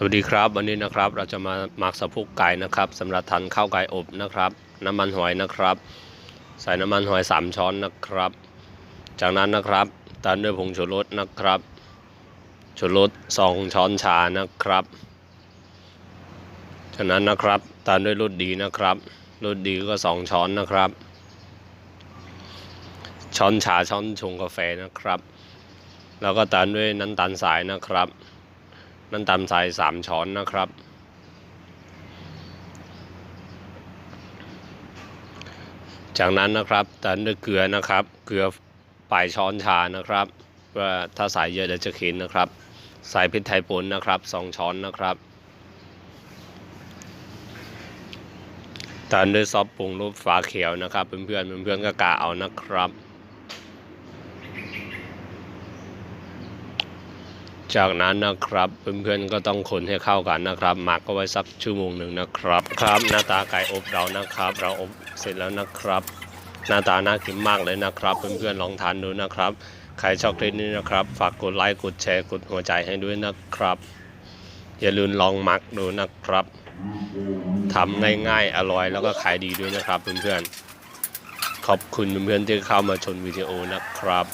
สวัสดีครับวันนี้นะครับเราจะมาหมักสะโพกไก่นะครับสำหรับทานข้าวไก่อบนะครับ น้ำมันหอยนะครับ ใส่น้ำมันหอยสามช้อนนะครับ จากนั้นนะครับตามด้วยผงชูรสนะครับชูรสสองช้อนชานะครับ จากนั้นนะครับตามด้วยรสดีนะครับรสดีก็สองช้อนนะครับ ช้อนชาช้อนชงกาแฟนะครับ แล้วก็ตามด้วยน้ำตาลสายนะครับ น้ำตาลทรายสามช้อนนะครับ จากนั้นนะครับตามด้วยเกลือนะครับ เกลือปลายช้อนชานะครับว่าถ้าใส่เยอะเดี๋ยวจะเค็นนะครับใส่พริกไทยป่นนะครับสองช้อนนะครับตามด้วยซอสปรุงรสฟ้าเขียวนะครับ เพื่อนๆเพื่อนๆก็กะเอานะครับ จากนั้นนะครับเพื่อนๆก็ต้องคนให้เข้ากันนะครับหมักก็ไว้สักชั่วโมงหนึ่งนะครับ ครับหน้าตาไก่อบเรานะครับ เราอบเสร็จแล้วนะครับ หน้าตาน่ากินมากเลยนะครับ เพื่อนๆลองทานดูนะครับใครชอบคลิปนี้นะครับ ฝากกดไลค์กดแชร์กดหัวใจให้ด้วยนะครับ อย่าลืมลองหมักดูนะครับทำง่ายๆอร่อยแล้วก็ขายดีด้วยนะครับเพื่อนๆขอบคุณเพื่อนๆที่เข้ามาชมวิดีโอนะครับ